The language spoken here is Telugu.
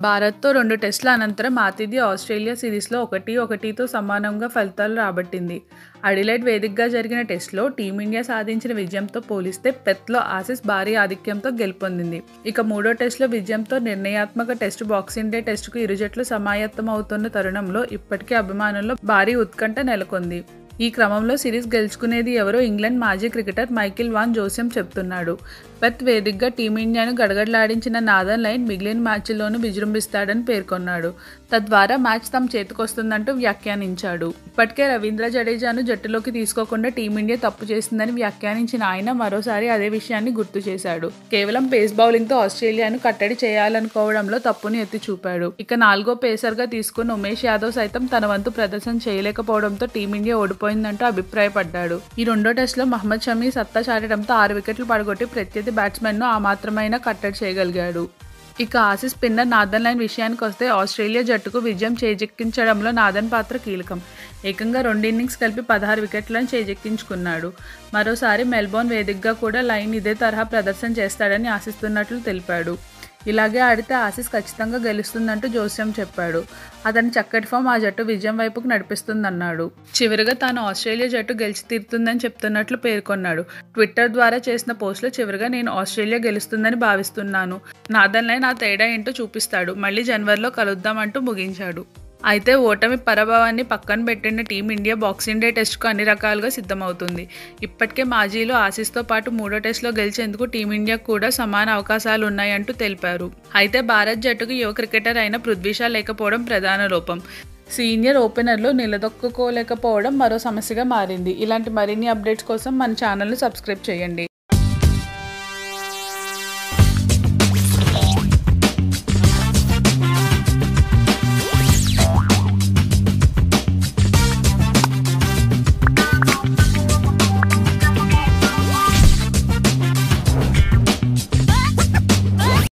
భారత్తో రెండు టెస్టుల అనంతరం ఆతిథ్య ఆస్ట్రేలియా సిరీస్లో ఒకటి ఒకటితో సమానంగా ఫలితాలు రాబట్టింది. అడిలైడ్ వేదికగా జరిగిన టెస్టులో టీమిండియా సాధించిన విజయంతో పోలిస్తే పెత్లో ఆసీస్ భారీ ఆధిక్యంతో గెలుపొందింది. ఇక మూడో టెస్టులో విజయంతో నిర్ణయాత్మక టెస్ట్ బాక్సింగ్ డే టెస్టుకు ఇరు జట్లు సమాయత్తం అవుతున్న తరుణంలో ఇప్పటికే అభిమానుల్లో భారీ ఉత్కంఠ నెలకొంది. ఈ క్రమంలో సిరీస్ గెలుచుకునేది ఎవరో ఇంగ్లాండ్ మాజీ క్రికెటర్ మైకిల్ వాన్ జోసెం చెప్తున్నాడు. పెత్ వేదికగా టీమిండియాను గడగడలాడించిన నాదన్ లైన్ మిగిలిన మ్యాచ్ల్లోనూ విజృంభిస్తాడని పేర్కొన్నాడు. తద్వారా మ్యాచ్ తమ చేతికొస్తుందంటూ వ్యాఖ్యానించాడు. ఇప్పటికే రవీంద్ర జడేజాను జట్టులోకి తీసుకోకుండా టీమిండియా తప్పు చేసిందని వ్యాఖ్యానించిన ఆయన మరోసారి అదే విషయాన్ని గుర్తు చేశాడు. కేవలం పేస్ బౌలింగ్తో ఆస్ట్రేలియాను కట్టడి చేయాలనుకోవడంలో తప్పుని ఎత్తి చూపాడు. ఇక నాలుగో పేసర్గా తీసుకున్న ఉమేష్ యాదవ్ సైతం తన వంతు ప్రదర్శన చేయలేకపోవడంతో టీమిండియా ఓడిపోయిందంటూ అభిప్రాయపడ్డాడు. ఈ రెండో టెస్ట్లో మహమ్మద్ షమీ సత్తా చాటడంతో ఆరు వికెట్లు పడగొట్టి ప్రత్యర్థి బ్యాట్స్మెన్ను ఆ మాత్రమైన కట్టడి చేయగలిగాడు. ఇక ఆసీస్ స్పిన్నర్ నాదన్ లైన్ విషయానికి వస్తే ఆస్ట్రేలియా జట్టుకు విజయం చేజెక్కించడంలో నాదన్ పాత్ర కీలకం. ఏకంగా రెండు ఇన్నింగ్స్ కలిపి పదహారు వికెట్లను చేజెక్కించుకున్నాడు. మరోసారి మెల్బోర్న్ వేదికగా కూడా లైన్ ఇదే తరహా ప్రదర్శన చేస్తాడని ఆశిస్తున్నట్లు తెలిపాడు. ఇలాగే ఆడితే ఆసీస్ ఖచ్చితంగా గెలుస్తుందంటూ జోస్యం చెప్పాడు. అతని చక్కటి ఫామ్ ఆ జట్టు విజయం వైపుకు నడిపిస్తుందన్నాడు. చివరిగా తాను ఆస్ట్రేలియా జట్టు గెలిచి తీరుతుందని చెప్తున్నట్లు పేర్కొన్నాడు. ట్విట్టర్ ద్వారా చేసిన పోస్ట్లో చివరిగా నేను ఆస్ట్రేలియా గెలుస్తుందని భావిస్తున్నాను. నాదన్లై నా తేడా ఏంటో చూపిస్తాడు. మళ్ళీ జనవరిలో కలుద్దామంటూ ముగించాడు. అయితే ఓటమి పరభావాన్ని పక్కన పెట్టిన టీమిండియా బాక్సింగ్ డే టెస్ట్కు అన్ని రకాలుగా సిద్ధమవుతుంది. ఇప్పటికే మాజీలు ఆసీస్తో పాటు మూడో టెస్ట్లో గెలిచేందుకు టీమిండియాకు కూడా సమాన అవకాశాలు ఉన్నాయంటూ తెలిపారు. అయితే భారత్ జట్టుకు యువ క్రికెటర్ అయిన పృథ్వీషా లేకపోవడం ప్రధాన లోపం. సీనియర్ ఓపెనర్లు నిలదొక్కుకోలేకపోవడం మరో సమస్యగా మారింది. ఇలాంటి మరిన్ని అప్డేట్స్ కోసం మన ఛానల్ను సబ్స్క్రైబ్ చేయండి.